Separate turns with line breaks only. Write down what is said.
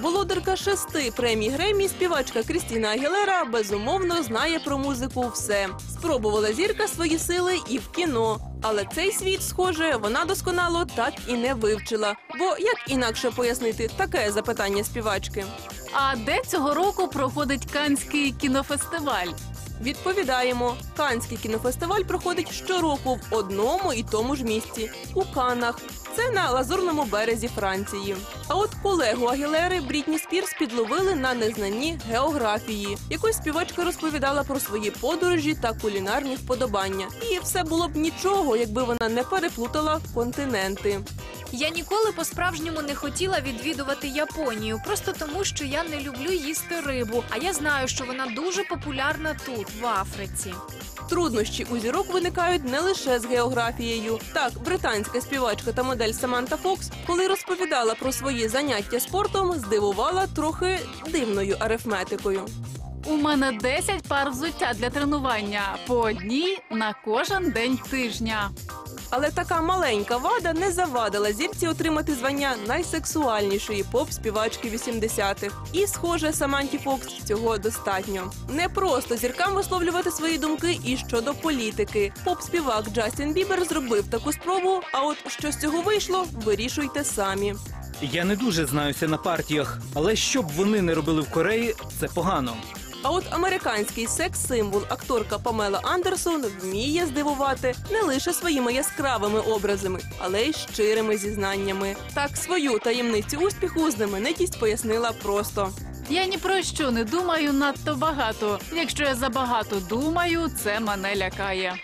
Володарка шести премій Гремі, співачка Крістіна Агілера безумовно знає про музику все. Спробувала зірка свої сили і в кіно. Але цей світ, схоже, вона досконало так і не вивчила. Бо як інакше пояснити таке запитання співачки?
А де цього року проходить Канський кінофестиваль?
Відповідаємо, Канський кінофестиваль проходить щороку в одному і тому ж місці у Канах. Це на лазурному березі Франції. А от колегу Агілери Брітні Спірс підловили на незнанні географії. Якось співачка розповідала про свої подорожі та кулінарні вподобання. І все було б нічого, якби вона не переплутала континенти.
Я ніколи по-справжньому не хотіла відвідувати Японію, просто тому, що я не люблю їсти рибу. А я знаю, що вона дуже популярна тут, в Африці.
Труднощі у зірок виникають не лише з географією. Так, британська співачка та модель Саманта Фокс, коли розповідала про свої заняття спортом, здивувала трохи дивною арифметикою.
У мене 10 пар взуття для тренування по одній на кожен день тижня.
Але така маленька вада не завадила зірці отримати звання найсексуальнішої поп-співачки 80-х. І, схоже, Саманті Фокс цього достатньо. Не просто зіркам висловлювати свої думки і щодо політики. Поп-співак Джастін Бібер зробив таку спробу. А от що з цього вийшло, вирішуйте самі.
Я не дуже знаюся на партіях, але що б вони не робили в Кореї, це погано.
А от американський секс-символ акторка Памела Андерсон вміє здивувати не лише своїми яскравими образами, але й щирими зізнаннями. Так свою таємницю успіху знаменитість пояснила просто.
Я ні про що не думаю надто багато. Якщо я забагато думаю, це мене лякає.